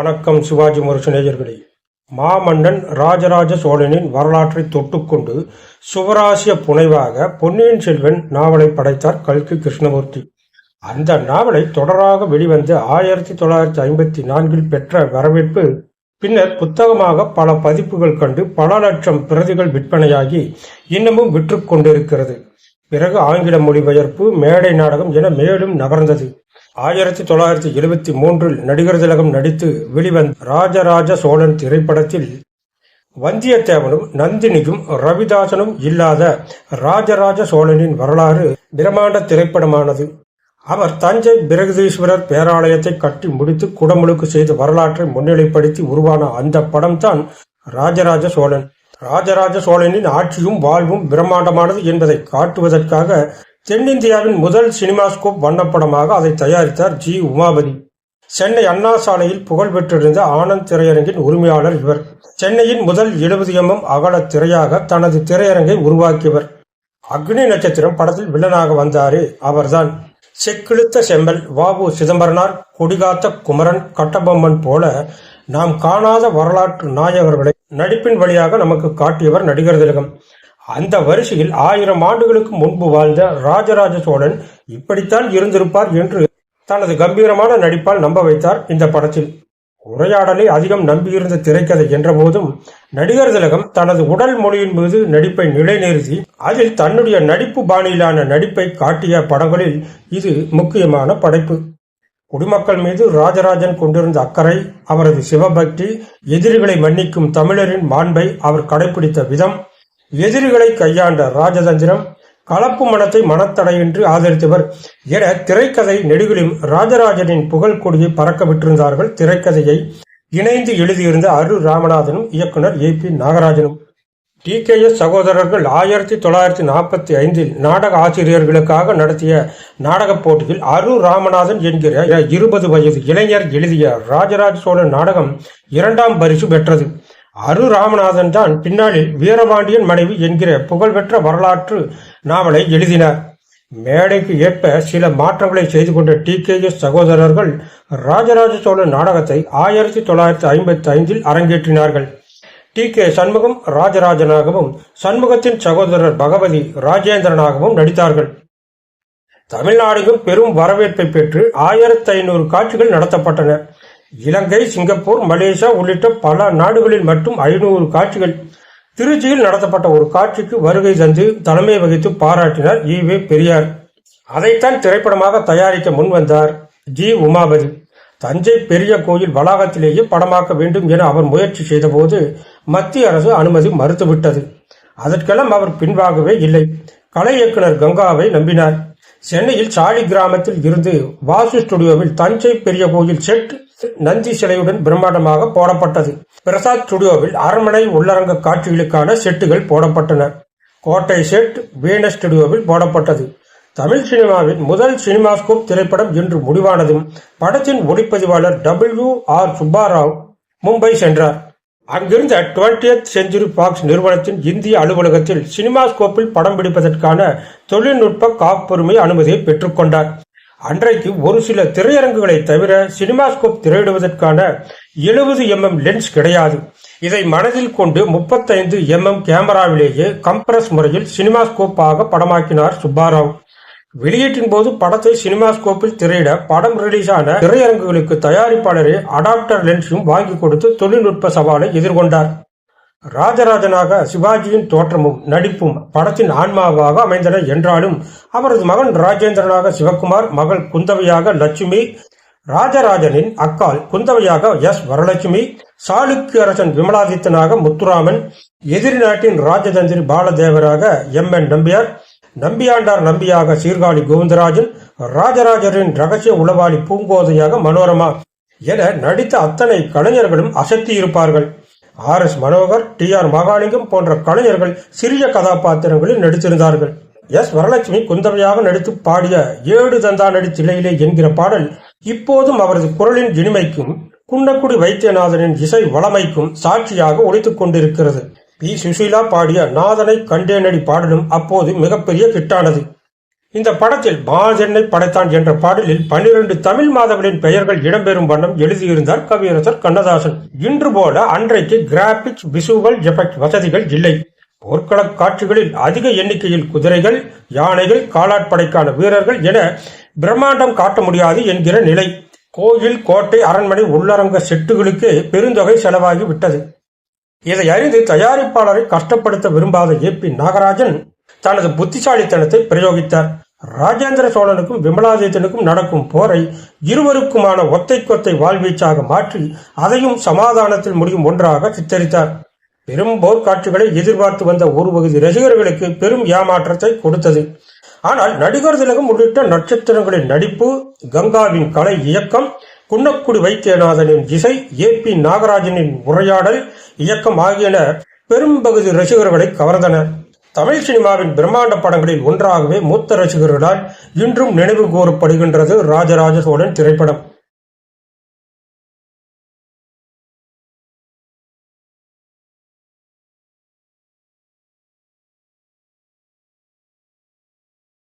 வணக்கம் சிவாஜி முரசு நேயர்களே. மாமன்னன் ராஜராஜ சோழனின் வரலாற்றை தொட்டுக்கொண்டு சுவராசிய புனைவாக பொன்னியின் செல்வன் நாவலை படைத்தார் கல்கி கிருஷ்ணமூர்த்தி. அந்த நாவலை தொடராக வெளிவந்து ஆயிரத்தி தொள்ளாயிரத்தி ஐம்பத்தி நான்கில் பெற்ற வரவேற்பு பின்னர் புத்தகமாக பல பதிப்புகள் கண்டு பல லட்சம் பிரதிகள் விற்பனையாகி இன்னமும் விற்று கொண்டிருக்கிறது பிறகு ஆங்கில மொழிபெயர்ப்பு மேடை நாடகம் என மேலும் நகர்ந்தது. ஆயிரத்தி தொள்ளாயிரத்தி எழுபத்தி மூன்றில் நடிகர் திலகம் நடித்து வெளிவந்த ராஜராஜ சோழன் திரைப்படத்தில் வந்தியத்தேவனும் நந்தினியும் ரவிதாசனும் இல்லாத ராஜராஜ சோழனின் வரலாறு பிரம்மாண்ட திரைப்படமானது. அவர் தஞ்சை பிரகதீஸ்வரர் பேராலயத்தை கட்டி முடித்து குடமுழுக்கு செய்த வரலாற்றை முன்னிலைப்படுத்தி உருவான அந்த படம்தான் ராஜராஜ சோழன். ராஜராஜ சோழனின் ஆட்சியும் வாழ்வும் பிரம்மாண்டமானது என்பதை காட்டுவதற்காக தென்னிந்தியாவின் முதல் சினிமாஸ்கோப் வண்ணப்படமாக அதை தயாரித்தார் ஜி. உமாபதி. சென்னை அண்ணா சாலையில் புகழ் பெற்றிருந்த ஆனந்த் திரையரங்கின் உரிமையாளர் இவர். சென்னையின் முதல் எழுபது எம்எம் அகல திரையாக தனது திரையரங்கை உருவாக்கியவர். அக்னி நட்சத்திரம் படத்தில் வில்லனாக வந்தாரே அவர்தான். செக்கிழுத்த செம்மல் வாபு சிதம்பரனார் கொடிகாத்த குமரன் கட்டபொம்மன் போல நாம் காணாத வரலாற்று நாயகர்களை நடிப்பின் வழியாக நமக்கு காட்டியவர் நடிகர் திலகம். அந்த வரிசையில் ஆயிரம் ஆண்டுகளுக்கு முன்பு வாழ்ந்த ராஜராஜ சோழன் இப்படித்தான் இருந்திருப்பார் என்று தனது கம்பீரமான நடிப்பால் நம்ப வைத்தார் இந்த படத்தில். உரையாடலை அதிகம் நம்பியிருந்த திரைக்கதை என்ற போதும் நடிகர் திலகம் தனது உடல் மொழியின் மீது நடிப்பை நிலைநிறுத்தி அதில் தன்னுடைய நடிப்பு பாணியிலான நடிப்பை காட்டிய படங்களில் இது முக்கியமான படைப்பு. குடிமக்கள் மீது ராஜராஜன் கொண்டிருந்த அக்கறை அவரது சிவபக்தி எதிரிகளை மன்னிக்கும் தமிழரின் மாண்பை அவர் கடைபிடித்த விதம் எதிரிகளை கையாண்ட ராஜதந்திரம் கலப்பு மனத்தை மனத்தடையின்றி ஆதரித்தவர் என திரைக்கதை நெடுகிலும் ராஜராஜனின் புகழ் கொடியை பறக்க விட்டிருந்தார்கள் திரைக்கதையை இணைந்து எழுதியிருந்த அரு ராமநாதனும் இயக்குனர் ஏ பி நாகராஜனும். டி கே எஸ் சகோதரர்கள் ஆயிரத்தி தொள்ளாயிரத்தி நாற்பத்தி ஐந்தில் நாடக ஆசிரியர்களுக்காக நடத்திய நாடகப் போட்டியில் அரு ராமநாதன் என்கிற இருபது வயது இளைஞர் எழுதிய ராஜராஜ சோழன் நாடகம் இரண்டாம் பரிசு பெற்றது. அரு ராமநாதன் தான் பின்னாளில் வீரபாண்டியன் மனைவி என்கிற புகழ்பெற்ற வரலாற்று நாவலை எழுதினார். மேடைக்கு ஏற்ப சில மாற்றங்களை செய்து கொண்ட டி. கே. எஸ். சகோதரர்கள் ராஜராஜ சோழன் நாடகத்தை ஆயிரத்தி தொள்ளாயிரத்தி ஐம்பத்தி ஐந்தில் அரங்கேற்றினார்கள். டி. கே. சண்முகம் ராஜராஜனாகவும் சண்முகத்தின் சகோதரர் பகவதி ராஜேந்திரனாகவும் நடித்தார்கள். தமிழ்நாடுக்கும் பெரும் வரவேற்பை பெற்று ஆயிரத்தி ஐநூறு காட்சிகள் நடத்தப்பட்டன. இலங்கை சிங்கப்பூர் மலேசியா உள்ளிட்ட பல நாடுகளில் மட்டும் ஐநூறு காட்சிகள். திருச்சியில் நடத்தப்பட்ட ஒரு காட்சிக்கு வருகை தந்து தலைமை வகித்து பாராட்டினார் ஈவே பெரியார். அதைத்தான் திரைப்படமாக தயாரிக்க முன்வந்தார் ஜி. உமாபதி. தஞ்சை பெரிய கோயில் வளாகத்திலேயே படமாக்க வேண்டும் என அவர் முயற்சி செய்தபோது மத்திய அரசு அனுமதி மறுத்துவிட்டது. அதற்கெல்லாம் அவர் பின்வாகவே இல்லை. கலை இயக்குனர் கங்காவை நம்பினார். சென்னையில் சாலி கிராமத்தில் இருந்து வாசு ஸ்டுடியோவில் தஞ்சை பெரிய கோயில் செட் நந்தி சிலையுடன் பிரம்மாண்டமாக போடப்பட்டது. பிரசாத் ஸ்டுடியோவில் அரண்மனை உள்ளரங்க காட்சிகளுக்கான செட்டுகள் போடப்பட்டன. கோட்டை செட் வீனஸ் ஸ்டுடியோவில் போடப்பட்டது. தமிழ் சினிமாவின் முதல் சினிமாஸ்கோப் திரைப்படம் இன்று முடிவானதும் படத்தின் ஒளிப்பதிவாளர் டபிள்யூ ஆர். சுப்பாராவ் மும்பை சென்றார். அங்கிருந்த டுவெண்டியத் செஞ்சுரி பாக்ஸ் நிறுவனத்தின் இந்திய அலுவலகத்தில் சினிமாஸ்கோப்பில் படம் பிடிப்பதற்கான தொழில்நுட்ப காப்புரிமை அனுமதியை பெற்றுக்கொண்டார் அன்றைக்கு ஒரு சில திரையரங்குகளை தவிர சினிமாஸ்கோப் திரையிடுவதற்கான எழுபது எம்எம் லென்ஸ் கிடையாது. இதை மனதில் கொண்டு முப்பத்தைந்து எம்எம் கேமராவிலேயே கம்ப்ரஸ் முறையில் சினிமாஸ்கோப்பாக படமாக்கினார் சுப்பாராவ். வெளியீட்டின் போது படத்தை சினிமாஸ்கோப்பில் திரையிட படம் ரிலீஸ் ஆன திரையரங்குகளுக்கு தயாரிப்பாளரே அடாப்டர் லென்ஸும் வாங்கி கொடுத்து தொழில்நுட்ப சவாலை எதிர்கொண்டார். ராஜராஜனாக சிவாஜியின் தோற்றமும் நடிப்பும் படத்தின் ஆன்மாவாக அமைந்தன என்றாலும் அவரது மகன் ராஜேந்திரனாக சிவகுமார் மகள் குந்தவையாக லட்சுமி ராஜராஜனின் அக்கால் குந்தவையாக எஸ் வரலட்சுமி சாளுக்கிய அரசன் விமலாதித்தனாக முத்துராமன் எதிரி நாட்டின் ராஜதந்திரி பாலதேவராக எம் என் நம்பியார் நம்பியாண்டார் நம்பியாக சீர்காழி கோவிந்தராஜன் ராஜராஜரின் ரகசிய உளவாளி பூங்கோதையாக மனோரமா என நடித்த அத்தனை கலைஞர்களும் அசத்தி இருப்பார்கள். R S Manohar T R Mahalingam போன்ற கலைஞர்கள் சிறிய கதாபாத்திரங்களில் நடித்திருந்தார்கள். எஸ் வரலட்சுமி குந்தவையாக நடித்து பாடிய ஏடு தந்தா நடித்திலையிலே என்கிற பாடல் இப்போதும் அவரது குரலின் இனிமைக்கும் குன்னக்குடி வைத்தியநாதனின் இசை வளமைக்கும் சாட்சியாக ஒழித்துக் கொண்டிருக்கிறது. பி சுசீலா பாடிய நாதனை கண்டேனடி பாடலும் அப்போது மிகப்பெரிய கிட்டானது. இந்த படத்தில் மாஜென்னை படைத்தான் என்ற பாடலில் பன்னிரண்டு தமிழ் மாதங்களின் பெயர்கள் இடம்பெறும் வண்ணம் எழுதியிருந்தார் கவியரசர் கண்ணதாசன். இன்று போல அன்றைக்கு கிராபிக்ஸ் விசுவல் எஃபெக்ட் வசதிகள் இல்லை. போர்க்கள காட்சிகளில் அதிக எண்ணிக்கையில் குதிரைகள் யானைகள் காலாட்படைக்கான வீரர்கள் என பிரம்மாண்டம் காட்ட முடியாது என்கிற நிலை. கோயில் கோட்டை அரண்மனை உள்ளரங்க செட்டுகளுக்கு பெருந்தொகை செலவாகி விட்டது இதை அறிந்து தயாரிப்பாளரை கஷ்டப்படுத்த விரும்பாத ஏ பி நாகராஜன் தனது புத்திசாலித்தனத்தை பிரயோகித்தார். ராஜேந்திர சோழனுக்கும் விமலாதித்தனுக்கும் நடக்கும் போரை இருவருக்குமான ஒத்தை கொத்தை வாழ்வீச்சாக மாற்றி அதையும் சமாதானத்தில் முடியும் ஒன்றாக சித்தரித்தார். பெரும் போர்க்காட்சிகளை எதிர்பார்த்து வந்த ஒரு பகுதி ரசிகர்களுக்கு பெரும் ஏமாற்றத்தை கொடுத்தது. ஆனால் நடிகர் திலகம் உள்ளிட்ட நட்சத்திரங்களின் நடிப்பு கங்காவின் கலை இயக்கம் குன்னக்குடி வைத்தியநாதனின் இசை ஏ பி நாகராஜனின் உரையாடல் இயக்கம் ஆகியன பெரும்பகுதி ரசிகர்களை கவர்ந்தன. தமிழ் சினிமாவின் பிரம்மாண்ட படங்களில் ஒன்றாகவே மூத்த ரசிகர்களால் இன்றும் நினைவு கூறப்படுகின்றது ராஜராஜ சோழன் திரைப்படம்.